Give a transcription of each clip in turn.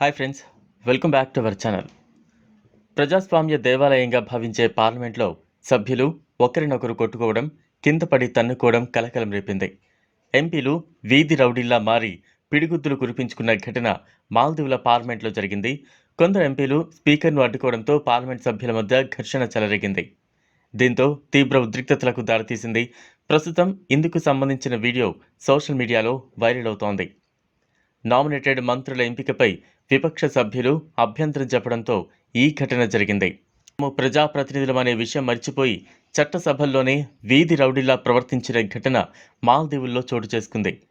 Hi friends welcome back to our channel ప్రజాస్వామ్య దేవాలయంగా భావించే పార్లమెంట్లో సభ్యులు ఒకరినొకరు కొట్టుకోవడం కిందపడి తన్నుకోవడం కలకలం రేపింది. ఎంపీలు వీధి రౌడీల్లా మారి పిడిగుద్దులు కురిపించుకున్న ఘటన మాల్దీవుల పార్లమెంట్లో జరిగింది. కొందరు ఎంపీలు స్పీకర్ను అడ్డుకోవడంతో పార్లమెంట్ సభ్యుల మధ్య ఘర్షణ చెలరేగింది. దీంతో తీవ్ర ఉద్రిక్తతలకు దారితీసింది. ప్రస్తుతం ఇందుకు సంబంధించిన వీడియో సోషల్ మీడియాలో వైరల్ అవుతోంది. నామినేటెడ్ మంత్రుల ఎంపికపై విపక్ష సభ్యులు అభ్యంతరం చెప్పడంతో ఈ ఘటన జరిగింది. తాము ప్రజాప్రతినిధులమనే విషయం మర్చిపోయి చట్టసభల్లోనే వీధి రౌడీలా ప్రవర్తించిన ఘటన మాల్దీవుల్లో చోటు చేసుకుంది.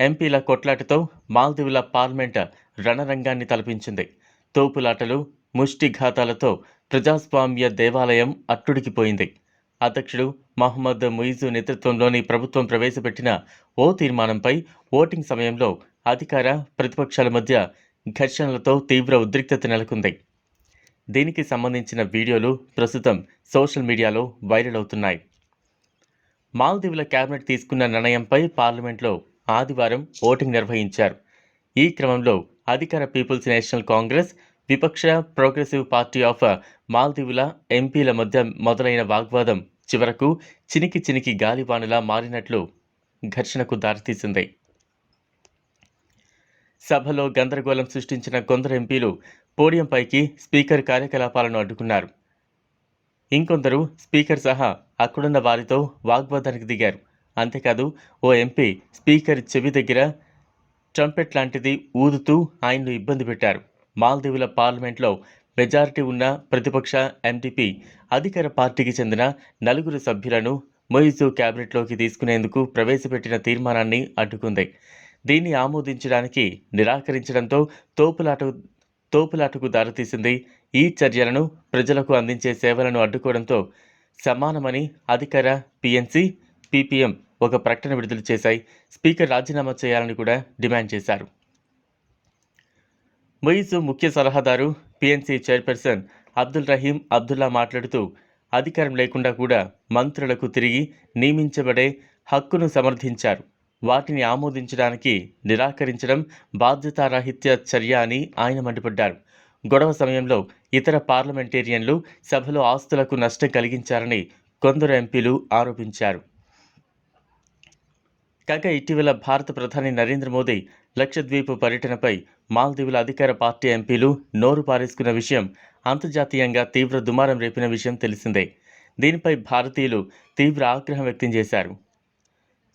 ఎంపీల కొట్లాటతో మాల్దీవుల పార్లమెంట్ రణరంగాన్ని తలపించింది. తోపులాటలు ముష్టిఘాతాలతో ప్రజాస్వామ్య దేవాలయం అట్టుడికిపోయింది. అధ్యక్షుడు మహమ్మద్ ముయిజు నేతృత్వంలోని ప్రభుత్వం ప్రవేశపెట్టిన ఓ తీర్మానంపై ఓటింగ్ సమయంలో అధికార ప్రతిపక్షాల మధ్య ఘర్షణలతో తీవ్ర ఉద్రిక్తత నెలకొంది. దీనికి సంబంధించిన వీడియోలు ప్రస్తుతం సోషల్ మీడియాలో వైరల్ అవుతున్నాయి. మాల్దీవుల కేబినెట్ తీసుకున్న నిర్ణయంపై పార్లమెంట్లో ఆదివారం ఓటింగ్ నిర్వహించారు. ఈ క్రమంలో అధికార పీపుల్స్ నేషనల్ కాంగ్రెస్ విపక్ష ప్రోగ్రెసివ్ పార్టీ ఆఫ్ మాల్దీవుల ఎంపీల మధ్య మొదలైన వాగ్వాదం చివరకు చినికి చినికి గాలివానులా మారినట్లు ఘర్షణకు దారితీసింది. సభలో గందరగోళం సృష్టించిన కొందరు ఎంపీలు పోడియంపైకి స్పీకర్ కార్యకలాపాలను అడ్డుకున్నారు. ఇంకొందరు స్పీకర్ సహా అక్కడున్న వారితో వాగ్వాదానికి దిగారు. అంతేకాదు ఓ ఎంపీ స్పీకర్ చెవి దగ్గర ట్రంపెట్ లాంటిది ఊదుతూ ఆయన్ను ఇబ్బంది పెట్టారు. మాల్దీవుల పార్లమెంట్లో మెజారిటీ ఉన్న ప్రతిపక్ష ఎంటీపీ అధికార పార్టీకి చెందిన నలుగురు సభ్యులను మొయిజు క్యాబినెట్లోకి తీసుకునేందుకు ప్రవేశపెట్టిన తీర్మానాన్ని అడ్డుకుంది. దీన్ని ఆమోదించడానికి నిరాకరించడంతో తోపులాట తోపులాటకు దారితీసింది ఈ చర్యలను ప్రజలకు అందించే సేవలను అడ్డుకోవడంతో సమానమని అధికార పిఎన్సి పీపీఎం ఒక ప్రకటన విడుదల చేశాయి. స్పీకర్ రాజీనామా చేయాలని కూడా డిమాండ్ చేశారు. మొయిజు ముఖ్య సలహాదారు పిఎన్సి చైర్పర్సన్ అబ్దుల్ రహీం అబ్దుల్లా మాట్లాడుతూ అధికారం లేకుండా కూడా మంత్రులకు తిరిగి నియమించబడే హక్కును సమర్థించారు. వాటిని ఆమోదించడానికి నిరాకరించడం బాధ్యతారాహిత్య చర్య అని ఆయన మండిపడ్డారు. గొడవ సమయంలో ఇతర పార్లమెంటేరియన్లు సభలో ఆస్తులకు నష్టం కలిగించారని కొందరు ఎంపీలు ఆరోపించారు. కాగా ఇటీవల భారత ప్రధాని నరేంద్ర మోదీ లక్షద్వీప్ పర్యటనపై మాల్దీవుల అధికార పార్టీ ఎంపీలు నోరు పారేసుకున్న విషయం అంతర్జాతీయంగా తీవ్ర దుమారం రేపిన విషయం తెలిసిందే. దీనిపై భారతీయులు తీవ్ర ఆగ్రహం వ్యక్తం చేశారు.